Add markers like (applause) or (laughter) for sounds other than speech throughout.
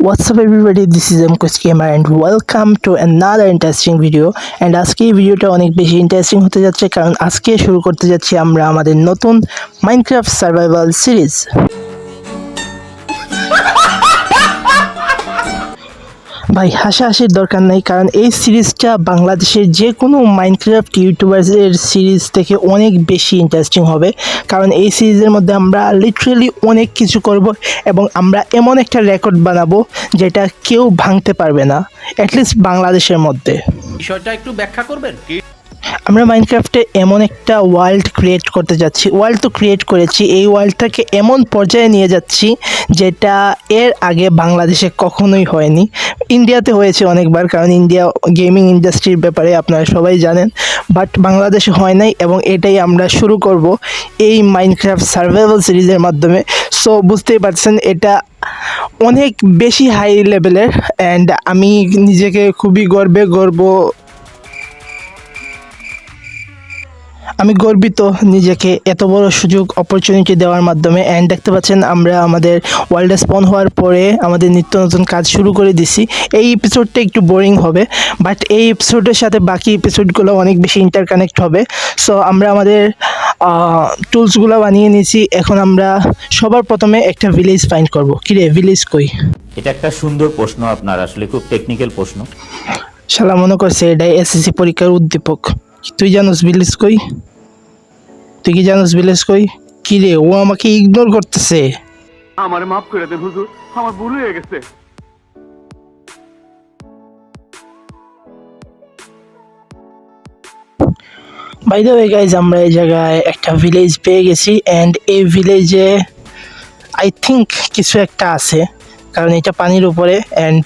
What's up everybody, this is MQuest Gamer and welcome to another interesting video and আজকে এই ভিডিওটা অনেক বেশি ইন্টারেস্টিং হতে যাচ্ছে কারণ আজকে শুরু করতে যাচ্ছি আমরা আমাদের নতুন মাইনক্রাফট সার্ভাইভাল সিরিজ ভাই, হাসাহাসির দরকার নেই, কারণ এই সিরিজটা বাংলাদেশের যে কোনো মাইনক্রাফট ইউটিউবার্সের সিরিজ থেকে অনেক বেশি ইন্টারেস্টিং হবে। কারণ এই সিরিজের মধ্যে আমরা লিটারেলি অনেক কিছু করব এবং আমরা এমন একটা রেকর্ড বানাবো যেটা কেউ ভাঙতে পারবে না অ্যাটলিস্ট বাংলাদেশের মধ্যে। বিষয়টা একটু ব্যাখ্যা করবেন? আমরা মাইনক্রাফটে এমন একটা ওয়ার্ল্ড ক্রিয়েট করতে যাচ্ছি। ওয়ার্ল্ড তো ক্রিয়েট করেছি, এই ওয়ার্ল্ডটাকে এমন পর্যায়ে নিয়ে যাচ্ছি যেটা এর আগে বাংলাদেশে কখনোই হয়নি। ইন্ডিয়াতে হয়েছে অনেকবার, কারণ ইন্ডিয়া গেমিং ইন্ডাস্ট্রির ব্যাপারে আপনারা সবাই জানেন বাট বাংলাদেশে হয় নাই এবং এটাই আমরা শুরু করব এই মাইনক্রাফট সার্ভাইভাল সিরিজের মাধ্যমে। সো বুঝতেই পারছেন, এটা অনেক বেশি হাই লেভেলের অ্যান্ড আমি নিজেকে খুবই গর্বে গর্ব আমি গর্বিত নিজেকে এত বড় সুযোগ অপরচুনিটি দেওয়ার মাধ্যমে। অ্যান্ড দেখতে পাচ্ছেন আমরা আমাদের ওয়ার্ল্ডে স্পন হওয়ার পরে আমাদের নিত্য নতুন কাজ শুরু করে দিছি। এই এপিসোডটা একটু বোরিং হবে বাট এই এপিসোডের সাথে বাকি এপিসোডগুলো অনেক বেশি ইন্টারকানেক্ট হবে। সো আমরা আমাদের টুলসগুলো বানিয়ে নিয়েছি। এখন আমরা সবার প্রথমে একটা ভিলেজ ফাইন্ড করব। কিরে ভিলেজ কই? এটা একটা সুন্দর প্রশ্ন আপনার আসলে খুব টেকনিক্যাল প্রশ্ন। শালা মনে করছে এটাই এসএসসি পরীক্ষার উদ্দীপক। তুই জানোস ভিলেজ কই? তুই কি জানোস ভিলেজ কই? কি রে ও আমাকে ইগনোর করতেছে। আমার মাফ করে দেন হুজুর। আমার ভুল হয়ে গেছে। বাই দ্য ওয়ে গাইজ আমরা এই জায়গায় একটা ভিলেজ পেয়ে গেছি অ্যান্ড এই ভিলেজে আই থিঙ্ক কিছু একটা আছে কারণ এটা পানির উপরে অ্যান্ড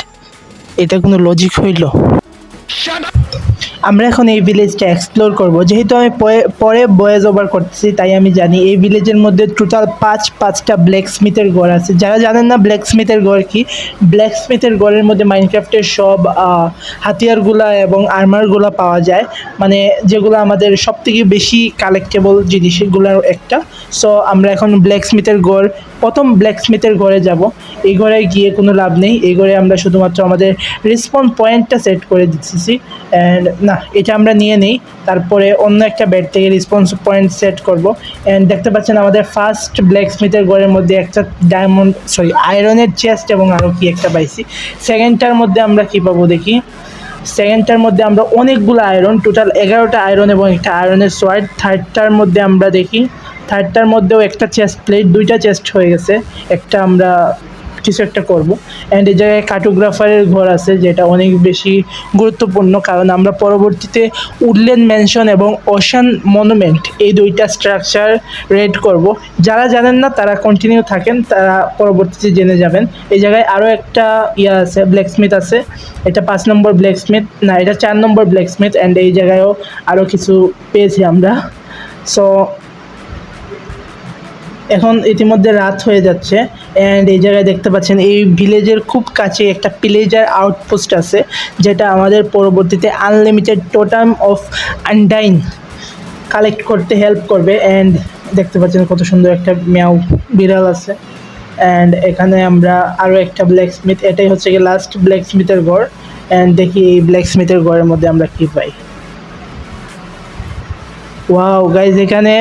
এটা কোনো লজিক হইল। আমরা এখন এই ভিলেজটা এক্সপ্লোর করব। যেহেতু আমি পরে- বয়েজ ওভার করতেছি, তাই আমি জানি এই ভিলেজের মধ্যে টোটাল পাঁচ, পাঁচটা ব্ল্যাক স্মিথের গড় আছে। যারা জানেন না ব্ল্যাক স্মিথের গড় কি ব্ল্যাক স্মিথের গড়ের মধ্যে মাইনক্রাফ্টের সব হাতিয়ারগুলা এবং আর্মারগুলা পাওয়া যায়। মানে যেগুলো আমাদের সব থেকে বেশি কালেক্টেবল জিনিস, এগুলোর একটা। সো আমরা এখন ব্ল্যাক স্মিথের গড় প্রথম ব্ল্যাক স্মিথের ঘরে যাব। এই ঘরে গিয়ে কোনো লাভ নেই। এই ঘরে আমরা শুধুমাত্র আমাদের রেসপন্স পয়েন্টটা সেট করে দিচ্ছি অ্যান্ড না এটা আমরা নিয়ে নিই। তারপরে অন্য একটা বেড থেকে রেসপন্স পয়েন্ট সেট করব। অ্যান্ড দেখতে পাচ্ছেন আমাদের ফার্স্ট ব্ল্যাক স্মিথের ঘরের মধ্যে একটা ডায়মন্ড সরি আয়রনের চেস্ট এবং আরও কি একটা পাইছি। সেকেন্ডটার মধ্যে আমরা কী পাবো দেখি? সেকেন্ডটার মধ্যে আমরা অনেকগুলো আয়রন টোটাল এগারোটা আয়রন এবং একটা আয়রনের সোয়ার্ড থার্ডটার মধ্যে আমরা দেখি থার্ডটার মধ্যেও একটা চেস্ট প্লেট দুইটা চেস্ট হয়ে গেছে। একটা আমরা কিছু একটা করব। অ্যান্ড এই জায়গায় কার্টোগ্রাফারের ঘর আছে, যেটা অনেক বেশি গুরুত্বপূর্ণ। কারণ আমরা পরবর্তীতে উডল্যান্ড ম্যানশন এবং ওশান মনুমেন্ট এই দুইটা স্ট্রাকচার রেড করব। যারা জানেন না, তারা কন্টিনিউ থাকেন, তারা পরবর্তীতে জেনে যাবেন। এই জায়গায় আরও একটা ইয়া আছে ব্ল্যাক স্মিথ আছে। এটা পাঁচ নম্বর ব্ল্যাক স্মিথ না, এটা চার নম্বর ব্ল্যাক স্মিথ অ্যান্ড এই জায়গায়ও আরও কিছু পেয়েছি আমরা। সো এখন ইতিমধ্যে রাত হয়ে যাচ্ছে অ্যান্ড এই জায়গায় দেখতে পাচ্ছেন এই ভিলেজের খুব কাছে একটা পিলেজার আউটপোস্ট আছে, যেটা আমাদের পরবর্তীতে unlimited totem of undying collect করতে হেল্প করবে অ্যান্ড দেখতে পাচ্ছেন কত সুন্দর একটা ম্যাও বিড়াল আছে অ্যান্ড এখানে আমরা আরও একটা ব্ল্যাক স্মিথ এটাই হচ্ছে কি লাস্ট ব্ল্যাক স্মিথের ঘর অ্যান্ড দেখি এই ব্ল্যাক স্মিথের ঘরের মধ্যে আমরা কী পাই। ওয়াও গাইজ এখানে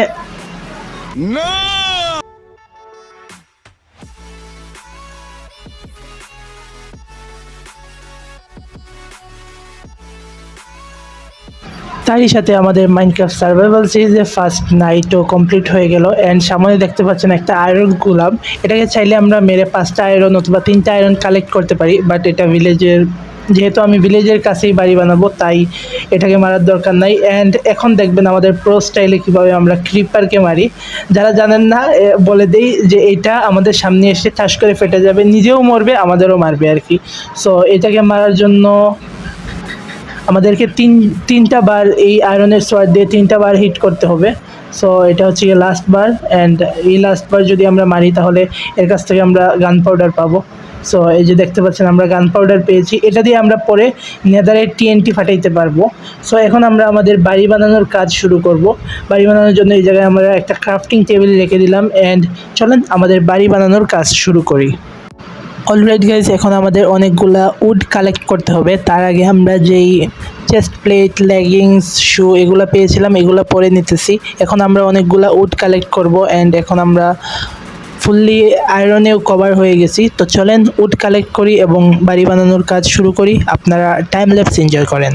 তারই সাথে আমাদের মাইনক্রাফট সার্ভাইভাল সিরিজের ফার্স্ট নাইটও কমপ্লিট হয়ে গেল। অ্যান্ড সামনে দেখতে পাচ্ছেন একটা আয়রন গোলাপ। এটাকে চাইলে আমরা মেরে পাঁচটা আয়রন অথবা তিনটা আয়রন কালেক্ট করতে পারি। বাট এটা ভিলেজের যেহেতু আমি ভিলেজের কাছেই বাড়ি বানাবো, তাই এটাকে মারার দরকার নাই। অ্যান্ড এখন দেখবেন আমাদের প্রো স্টাইলে কীভাবে আমরা ক্রিপারকে মারি। যারা জানেন না বলে দেই যে এটা আমাদের সামনে এসে ঠাস করে ফেটে যাবে। নিজেও মরবে, আমাদেরও মারবে আর কি। সো এটাকে মারার জন্য আমাদেরকে তিন, তিনটা বার এই আয়রনের সোয়ার দিয়ে তিনটা বার হিট করতে হবে। সো এটা হচ্ছে গিয়ে লাস্ট বার অ্যান্ড এই লাস্ট বার যদি আমরা মারি তাহলে এর কাছ থেকে আমরা গান পাউডার পাবো। সো এই যে দেখতে পাচ্ছেন আমরা গান পাউডার পেয়েছি। এটা দিয়ে আমরা পরে নেদারের টিএনটি ফাটাইতে পারব। সো এখন আমরা আমাদের বাড়ি বানানোর কাজ শুরু করব। বাড়ি বানানোর জন্য এই জায়গায় আমরা একটা ক্রাফটিং টেবিল রেখে দিলাম অ্যান্ড চলেন আমাদের বাড়ি বানানোর কাজ শুরু করি। অলরাইট গাইজ এখন আমাদের অনেকগুলা উড কালেক্ট করতে হবে। তার আগে আমরা যেই চেস্ট প্লেট লেগিংস শু এগুলো পেয়েছিলাম, এগুলো পরে নিতেছি। এখন আমরা অনেকগুলা উড কালেক্ট করব অ্যান্ড এখন আমরা ফুললি আয়রনেও কভার হয়ে গেছি। তো চলেন উড কালেক্ট করি এবং বাড়ি বানানোর কাজ শুরু করি। আপনারা টাইম ল্যাপস এনজয় করেন।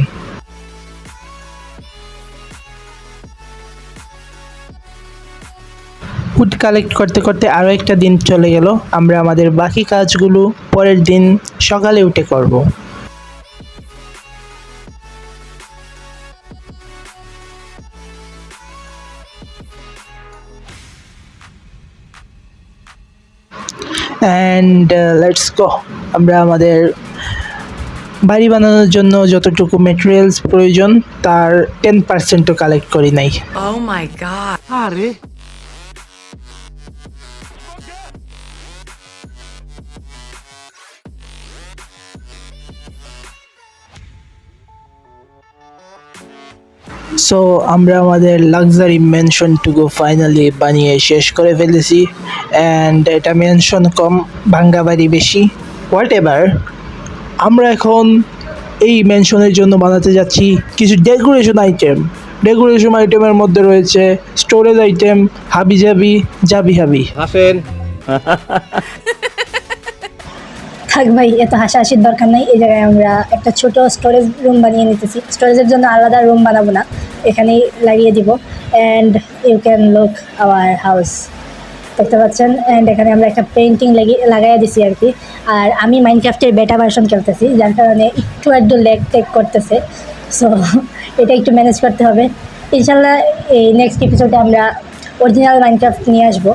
উড কালেক্ট করতে করতে আরও একটা দিন চলে গেল। আমরা আমাদের বাকি কাজগুলো পরের দিন সকালে উঠে করব। অ্যান্ড লেটস গো আমরা আমাদের বাড়ি বানানোর জন্য যতটুকু মেটেরিয়ালস প্রয়োজন তার টেন পার্সেন্টও কালেক্ট করি নাই। Oh. আরে সো আমরা আমাদের লাক্সারি মেনশনটুকু ফাইনালি বানিয়ে শেষ করে ফেলেছি অ্যান্ড এটা মেনশন কম ভাঙ্গাবাড়ি বেশি। হোয়াট এভার আমরা এখন এই মেনশনের জন্য বানাতে যাচ্ছি কিছু ডেকোরেশন আইটেম ডেকোরেশন আইটেমের মধ্যে রয়েছে স্টোরেজ আইটেম হাবি জাবি জাবি হাবি (laughs) থাক ভাই, এত হাসাহাসির দরকার নাই। এই জায়গায় আমরা একটা ছোট স্টোরেজ রুম বানিয়ে নিতেছি। স্টোরেজের জন্য আলাদা রুম বানাবো না। এখানেই লাগিয়ে দিব। And you can look our house দেখতে পাচ্ছেন? অ্যান্ড এখানে আমরা একটা পেন্টিং লাগাইয়া দিছি আর কি। আর আমি মাইনক্রাফটের বেটা ভার্সন খেলতেছি, যার কারণে একটু একটু লেগ টেক করতেছে। সো (laughs) এটা একটু ম্যানেজ করতে হবে। ইনশাল্লাহ এই নেক্সট এপিসোডে আমরা অরিজিনাল মাইনক্রাফট নিয়ে আসব।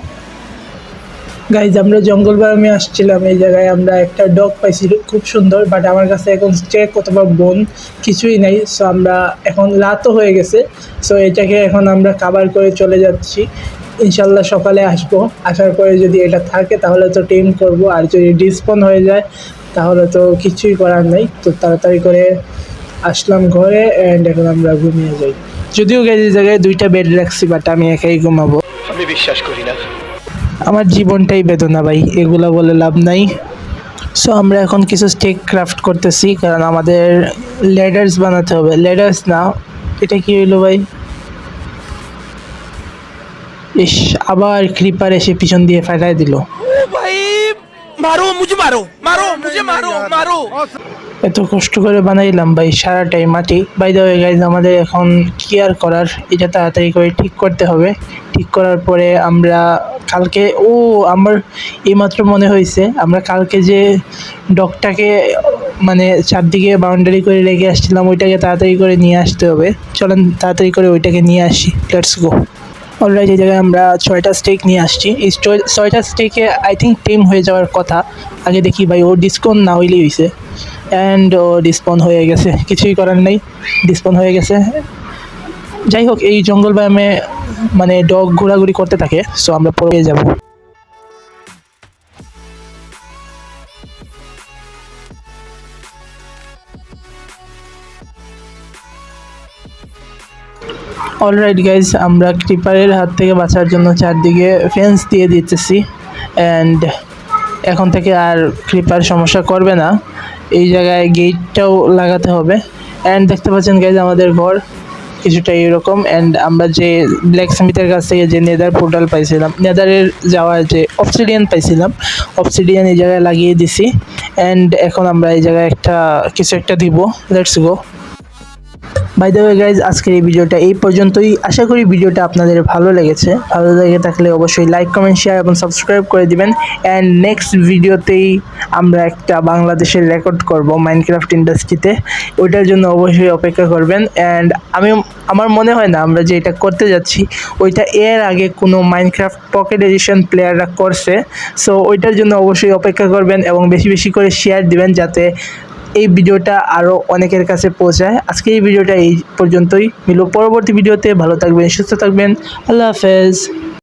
গাইজ আমরা জঙ্গল বাগামে আসছিলাম। এই জায়গায় আমরা একটা ডগ পাইছি, খুব সুন্দর বাট আমার কাছে এখন স্টেক অথবা বোন কিছুই নাই সো আমরা এখন রাতও হয়ে গেছে সো এটাকে এখন আমরা কাভার করে চলে যাচ্ছি। ইনশাল্লাহ সকালে আসব। আসার পরে যদি এটা থাকে, তাহলে তো টেম করব, আর যদি ডিসপন হয়ে যায়, তাহলে তো কিছুই করার নেই। তো তাড়াতাড়ি করে আসলাম ঘরে অ্যান্ড এখন আমরা ঘুমিয়ে যাই। যদিও গেছে জায়গায় দুইটা বেড রাখছি বাট আমি একাই ঘুমাবো। আমার জীবনটাই বেদনা ভাই, এগুলো বলে লাভ নাই। সো আমরা এখন কিছু স্টেক ক্রাফট করতেছি, কারণ আমাদের লেডার্স বানাতে হবে। লেডার্স না, এটা কি হইল ভাই? ইস, আবার ক্রিপার এসে পিছন দিয়ে ফাটাই দিল। ভাই, মারো মুজে মারো মারো মুজে মারো মারো। এত কষ্ট করে বানাইলাম ভাই, সারাটাই মাটি। বাই ওয়ে গাইজ আমাদের এখন কেয়ার করার, এটা তাড়াতাড়ি করে ঠিক করতে হবে। ঠিক করার পরে আমরা কালকে, ও, আমার এইমাত্র মনে হয়েছে, আমরা কালকে যে ডগটাকে মানে চারদিকে বাউন্ডারি করে রেখে আসছিলাম, ওইটাকে তাড়াতাড়ি করে নিয়ে আসতে হবে। চলেন, তাড়াতাড়ি করে ওইটাকে নিয়ে আসি। লেটস গো অলরাইট এই জায়গায় আমরা ছয়টা স্টেক নিয়ে আসছি। এই ছয়টা স্টেকে আই থিঙ্ক টেম হয়ে যাওয়ার কথা। আগে দেখি ভাই, ও ডিসকাউন্ট না হইলেই হয়েছে অ্যান্ড ও ডিসপন হয়ে গেছে। কিছুই করার নেই। ডিসপন হয়ে গেছে। যাই হোক, এই জঙ্গল ব্যায়ামে মানে ডগ ঘোরাঘুরি করতে থাকে। সো আমরা পড়ে যাব। অলরাইট গাইজ আমরা ক্রিপারের হাত থেকে বাঁচার জন্য চারদিকে ফেন্স দিয়ে দিতেছি অ্যান্ড এখন থেকে আর ক্রিপার সমস্যা করবে না। এই জায়গায় গেটটাও লাগাতে হবে। অ্যান্ড দেখতে পাচ্ছেন গাইজ আমাদের ঘর কিছুটা এরকম। অ্যান্ড আমরা যে ব্ল্যাক স্মিথের কাছ থেকে যে নেদার পোর্টাল পাইছিলাম নেদারের যাওয়ার যে অপসিডিয়ান পাইছিলাম অপসিডিয়ান এই জায়গায় লাগিয়ে দিছি। অ্যান্ড এখন আমরা এই জায়গায় একটা, কিছু একটা দিব। লেটস গো বাই গাইজ আজকের এই ভিডিওটা এই পর্যন্তই। আশা করি ভিডিওটা আপনাদের ভালো লেগেছে। ভালো লেগে থাকলে অবশ্যই লাইক কমেন্ট শেয়ার এবং সাবস্ক্রাইব করে দিবেন। অ্যান্ড নেক্সট ভিডিওতেই আমরা একটা বাংলাদেশের রেকর্ড করব মাইনক্রাফট ইন্ডাস্ট্রিতে ওইটার জন্য অবশ্যই অপেক্ষা করবেন। অ্যান্ড আমি, আমার মনে হয় না আমরা যে এটা করতে যাচ্ছি, ওইটা এর আগে কোনো মাইনক্রাফট পকেট এডিশন প্লেয়াররা করছে। সো ওইটার জন্য অবশ্যই অপেক্ষা করবেন এবং বেশি বেশি করে শেয়ার দিবেন যাতে এই ভিডিওটা আরও অনেকের কাছে পৌঁছায়। আজকে এই ভিডিওটা এই পর্যন্তই। মিলো পরবর্তী ভিডিওতে ভালো থাকবেন, সুস্থ থাকবেন। আল্লাহ হাফেজ।